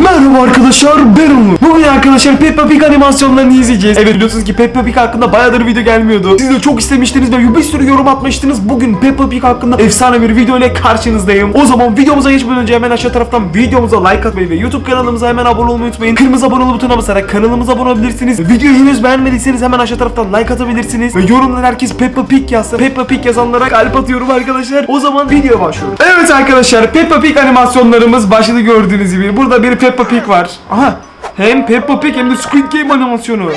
Merhaba arkadaşlar ben Umut. Bugün arkadaşlar Peppa Pig animasyonlarını izleyeceğiz. Evet biliyorsunuz ki Peppa Pig hakkında bayağıdır video gelmiyordu. Siz de çok istemiştiniz ve bir sürü yorum atmıştınız. Bugün Peppa Pig hakkında efsane bir video ile karşınızdayım. O zaman videomuza geçmeden önce hemen aşağı taraftan videomuza like atmayı ve YouTube kanalımıza hemen abone olmayı unutmayın. Kırmızı abone butonuna basarak kanalımıza abone olabilirsiniz. Videoyu henüz beğenmediyseniz hemen aşağı taraftan like atabilirsiniz. Ve yorumlar herkes Peppa Pig yazsa Peppa Pig yazanlara kalp atıyorum arkadaşlar. O zaman videoya başlıyoruz. Evet arkadaşlar Peppa Pig animasyonlarımız başladı gördüğünüz gibi. Burada bir Peppa Pig var. Aha hem Peppa Pig hem de Squid Game animasyonu.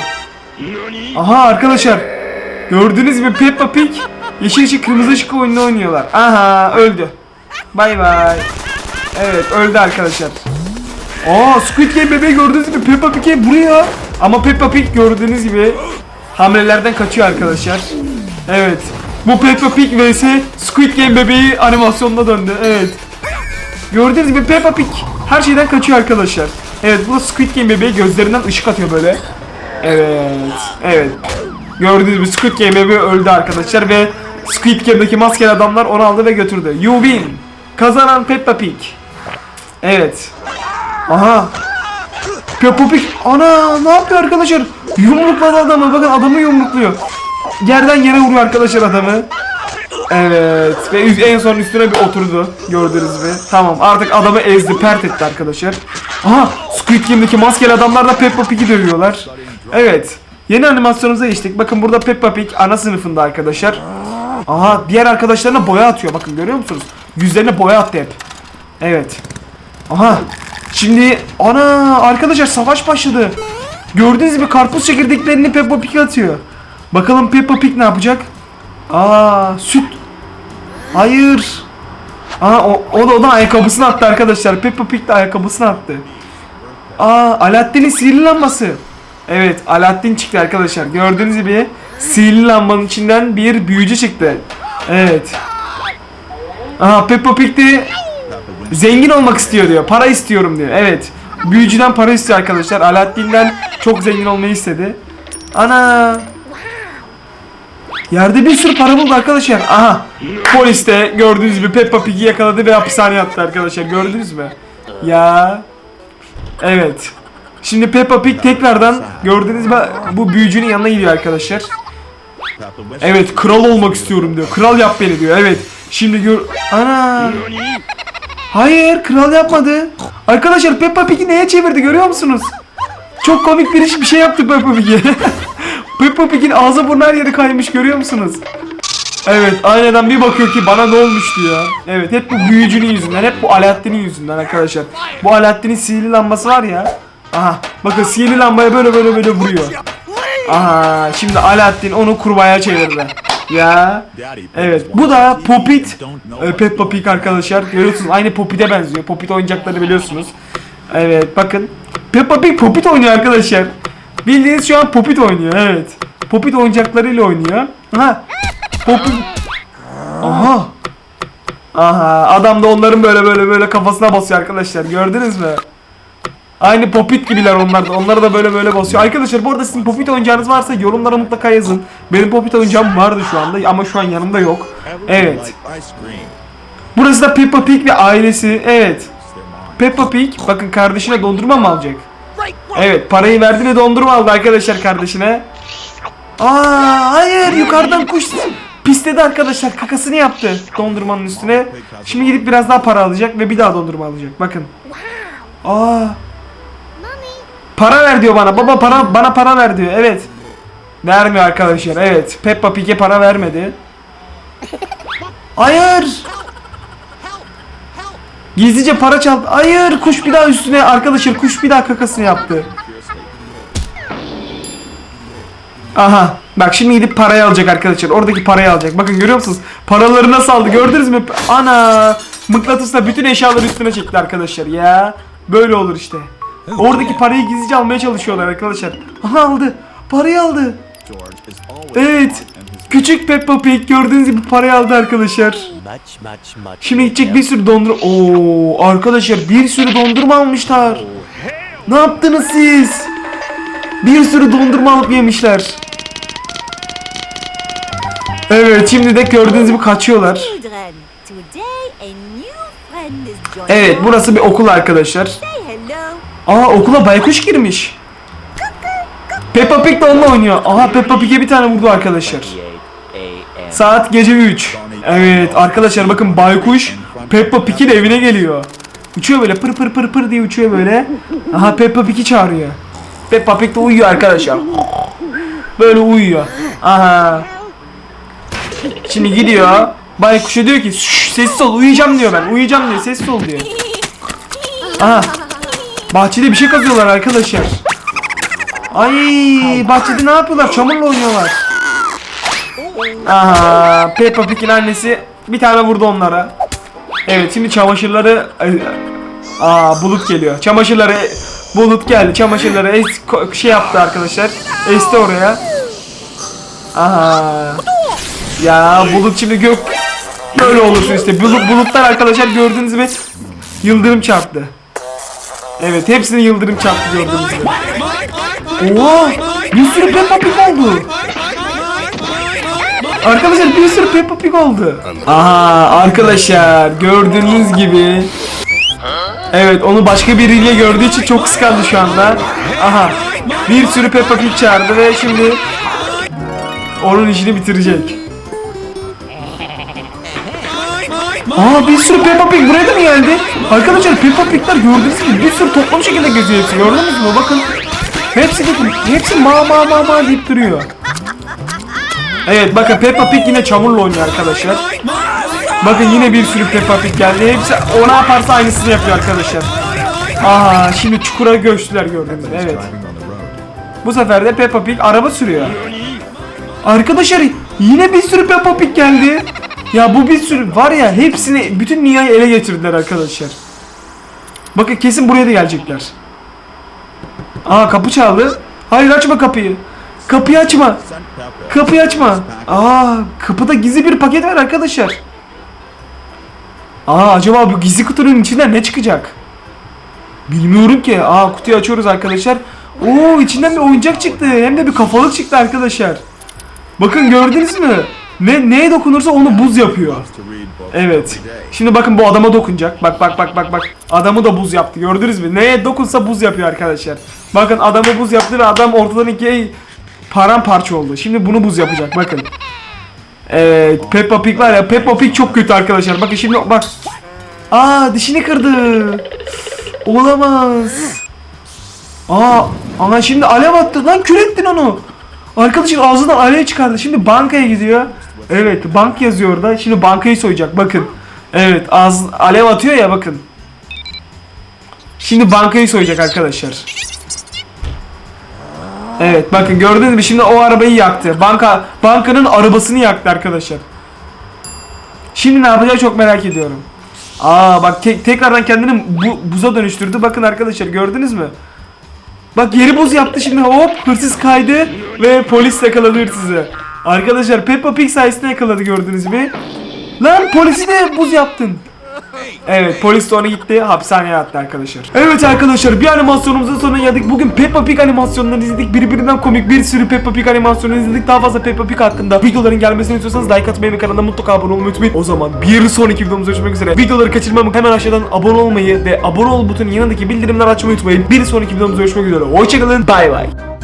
Aha arkadaşlar gördüğünüz gibi Peppa Pig yeşil ışık kırmızı ışık oyununu oynuyorlar. Aha öldü. Bay bay. Evet öldü arkadaşlar. Aa Squid Game bebeği gördüğünüz gibi Peppa Pig buraya. Ama Peppa Pig gördüğünüz gibi hamlelerden kaçıyor arkadaşlar. Evet. Bu Peppa Pig vs Squid Game bebeği animasyonuna döndü. Evet. Gördüğünüz gibi Peppa Pig her şeyden kaçıyor arkadaşlar. Evet bu Squid Game bebeği gözlerinden ışık atıyor böyle. Evet. Evet. Gördüğünüz gibi Squid Game bebeği öldü arkadaşlar ve Squid Game'deki maskeli adamlar onu aldı ve götürdü. You win. Kazanan Peppa Pig. Evet. Aha. Peppa Pig. Ana ne yapıyor arkadaşlar? Yumrukladı adamı. Bakın adamı yumrukluyor. Yerden yere vuruyor arkadaşlar adamı. Evet ve en son üstüne bir oturdu gördüğünüz gibi. Tamam artık adamı ezdi pert etti arkadaşlar. Aha Squid Game'deki maskeli adamlar da Peppa Pig'i dövüyorlar. Evet yeni animasyonumuza geçtik. Bakın burada Peppa Pig ana sınıfında arkadaşlar. Aha diğer arkadaşlarına boya atıyor bakın görüyor musunuz? Yüzlerine boya attı hep. Evet. Aha şimdi ana arkadaşlar savaş başladı. Gördüğünüz gibi karpuz çekirdeklerini Peppa Pig atıyor. Bakalım Peppa Pig ne yapacak? Aa süt. Hayır. Aa o, o da o da ayakkabısını attı arkadaşlar. Peppa Pig de ayakkabısını attı. Aa Alaaddin'in sihirli lambası. Evet Alaaddin çıktı arkadaşlar. Gördüğünüz gibi sihirli lambanın içinden bir büyücü çıktı. Evet. Aha Peppa Pig de zengin olmak istiyor diyor. Para istiyorum diyor. Evet. Büyücüden para istiyor arkadaşlar. Alaaddin'den çok zengin olmayı istedi. Ana Yerde bir sürü para buldu arkadaşlar. Aha. Polis de gördüğünüz gibi Peppa Pig'i yakaladı ve hapishaneye attı arkadaşlar. Gördünüz mü? Ya. Evet. Şimdi Peppa Pig tekrardan gördüğünüz gibi bu büyücünün yanına gidiyor arkadaşlar. Evet kral olmak istiyorum diyor. Kral yap beni diyor. Evet. Şimdi gör... Ana. Hayır kral yapmadı. Arkadaşlar Peppa Pig'i neye çevirdi görüyor musunuz? Çok komik bir iş bir şey yaptı Peppa Pig'e. Peppa Pig'in ağzı burnu her yeri kaymış görüyor musunuz? Evet aynadan bir bakıyor ki bana ne olmuş diyor. Evet hep bu büyücünün yüzünden hep bu Alaaddin'in yüzünden arkadaşlar. Bu Alaaddin'in sihirli lambası var ya. Aha bakın sihirli lambaya böyle böyle böyle vuruyor. Aha şimdi Alaaddin onu kurbağaya çevirdi. Ya. Evet bu da Popit e, Peppa Pig arkadaşlar. Görüyorsunuz aynı Popit'e benziyor. Popit oyuncakları biliyorsunuz. Evet bakın. Peppa Pig Popit oynuyor arkadaşlar. Bildiğiniz şu an Popit oynuyor evet. Popit oyuncaklarıyla oynuyor. Aha. Popit. Aha. Aha adam da onların böyle böyle böyle kafasına basıyor arkadaşlar. Gördünüz mü? Aynı Popit gibiler onlar da. Onları da böyle böyle basıyor. Arkadaşlar bu arada sizin Popit oyuncağınız varsa yorumlara mutlaka yazın. Benim Popit oyuncağım vardı şu anda ama şu an yanımda yok. Evet. Burası da Peppa Pig ve ailesi. Evet. Peppa Pig bakın kardeşine dondurma mı alacak? Evet parayı verdi ve dondurma aldı arkadaşlar kardeşine. Aa hayır yukarıdan kuş pisledi arkadaşlar kakasını yaptı dondurmanın üstüne. Şimdi gidip biraz daha para alacak ve bir daha dondurma alacak. Bakın. Aa. Para ver diyor bana. Baba para bana para ver diyor. Evet. Vermiyor arkadaşlar. Evet. Peppa Pig'e para vermedi. Hayır. Gizlice para çaldı. Hayır kuş bir daha üstüne arkadaşlar kuş bir daha kakasını yaptı. Aha bak şimdi gidip parayı alacak arkadaşlar. Oradaki parayı alacak. Bakın görüyor musunuz? Paraları nasıl aldı gördünüz mü? Ana mıknatısla bütün eşyaları üstüne çekti arkadaşlar ya. Böyle olur işte. Oradaki parayı gizlice almaya çalışıyorlar arkadaşlar. Aha aldı. Parayı aldı. Evet. Küçük Peppa Pig gördüğünüz gibi parayı aldı arkadaşlar. Şimdi gidecek bir sürü dondurma. Oo arkadaşlar bir sürü dondurma almışlar. Ne yaptınız siz? Bir sürü dondurma alıp yemişler. Evet şimdi de gördüğünüz gibi kaçıyorlar. Evet burası bir okul arkadaşlar. Aa okula baykuş girmiş. Peppa Pig de onunla oynuyor. Aha Peppa Pig'e bir tane vurdu arkadaşlar. Saat gece 3. Evet arkadaşlar bakın baykuş Peppa Pig'in evine geliyor. Uçuyor böyle pır pır pır pır diye uçuyor böyle. Aha Peppa Pig'i çağırıyor. Peppa Pig de uyuyor arkadaşlar. Böyle uyuyor. Aha. Şimdi gidiyor. Baykuş'a diyor ki "Şşş, sessiz ol uyuyacağım diyor ben. Uyuyacağım diyor sessiz ol diyor. Aha. Bahçede bir şey kazıyorlar arkadaşlar. Ay bahçede ne yapıyorlar? Çamurla oynuyorlar. Aha Peppa Pig'in annesi bir tane vurdu onlara. Evet şimdi çamaşırları Aa bulut geliyor. Çamaşırları bulut geldi. Çamaşırları es şey yaptı arkadaşlar. Esti oraya. Aha. Ya bulut şimdi gök böyle olursun işte. Bulut, bulutlar arkadaşlar gördüğünüz gibi yıldırım çarptı. Evet hepsini yıldırım çarptı gördüğünüz gibi. Oha! Bir sürü Peppa Pig oldu. Arkadaşlar bir sürü Peppa Pig oldu. Aha arkadaşlar gördüğünüz gibi. Evet onu başka biriyle gördüğü için çok kıskandı şu anda. Aha bir sürü Peppa Pig çağırdı ve şimdi onun işini bitirecek. Aa bir sürü Peppa Pig buraya da mı geldi? Arkadaşlar Peppa Pig'ler gördüğünüz gibi bir sürü toplam şekilde geziyor hepsi gördünüz mü? Bakın hepsi hepsi ma ma ma ma deyip duruyor. Evet bakın Peppa Pig yine çamurla oynuyor arkadaşlar. Bakın yine bir sürü Peppa Pig geldi. Hepsi o ne yaparsa aynısını yapıyor arkadaşlar. Aha şimdi çukura göçtüler gördüğünüz gibi evet. Bu sefer de Peppa Pig araba sürüyor. Arkadaşlar yine bir sürü Peppa Pig geldi. Ya bu bir sürü var ya hepsini bütün dünyayı ele geçirdiler arkadaşlar. Bakın kesin buraya da gelecekler. Aa kapı çaldı. Hayır açma kapıyı. Kapıyı açma. Kapıyı açma. Aa kapıda gizli bir paket var arkadaşlar. Aa acaba bu gizli kutunun içinden ne çıkacak? Bilmiyorum ki. Aa kutuyu açıyoruz arkadaşlar. Oo içinden bir oyuncak çıktı. Hem de bir kafalık çıktı arkadaşlar. Bakın gördünüz mü? Ne neye dokunursa onu buz yapıyor. Evet. Şimdi bakın bu adama dokunacak. Bak bak bak bak bak. Adamı da buz yaptı. Gördünüz mü? Neye dokunsa buz yapıyor arkadaşlar. Bakın adamı buz yaptı ve adam ortadan ikiye paramparça oldu. Şimdi bunu buz yapacak. Bakın. Evet, Peppa Pig var ya. Peppa Pig çok kötü arkadaşlar. Bakın şimdi bak. Aa dişini kırdı. Olamaz. Aa ama şimdi alev attı lan kül ettin onu. Arkadaşın ağzından alev çıkardı. Şimdi bankaya gidiyor. Evet bank yazıyor orada. Şimdi bankayı soyacak bakın. Evet ağız alev atıyor ya bakın. Şimdi bankayı soyacak arkadaşlar. Evet bakın gördünüz mü şimdi o arabayı yaktı. Banka bankanın arabasını yaktı arkadaşlar. Şimdi ne yapacağı çok merak ediyorum. Aa bak te- tekrardan kendini bu buza dönüştürdü. Bakın arkadaşlar gördünüz mü? Bak yeri buz yaptı şimdi hop hırsız kaydı ve polis yakaladı hırsızı. Arkadaşlar Peppa Pig sayesinde yakaladı gördüğünüz gibi. Lan polisi de buz yaptın. Evet polis onu gitti hapishaneye attı arkadaşlar. Evet arkadaşlar bir animasyonumuzun sonuna geldik. Bugün Peppa Pig animasyonlarını izledik. Birbirinden komik bir sürü Peppa Pig animasyonu izledik. Daha fazla Peppa Pig hakkında videoların gelmesini istiyorsanız like atmayı ve kanalına mutlaka abone olmayı unutmayın. O zaman bir sonraki videomuzda görüşmek üzere. Videoları kaçırmamak hemen aşağıdan abone olmayı ve abone ol butonun yanındaki bildirimleri açmayı unutmayın. Bir sonraki videomuzda görüşmek üzere. Hoşçakalın. Bay bay.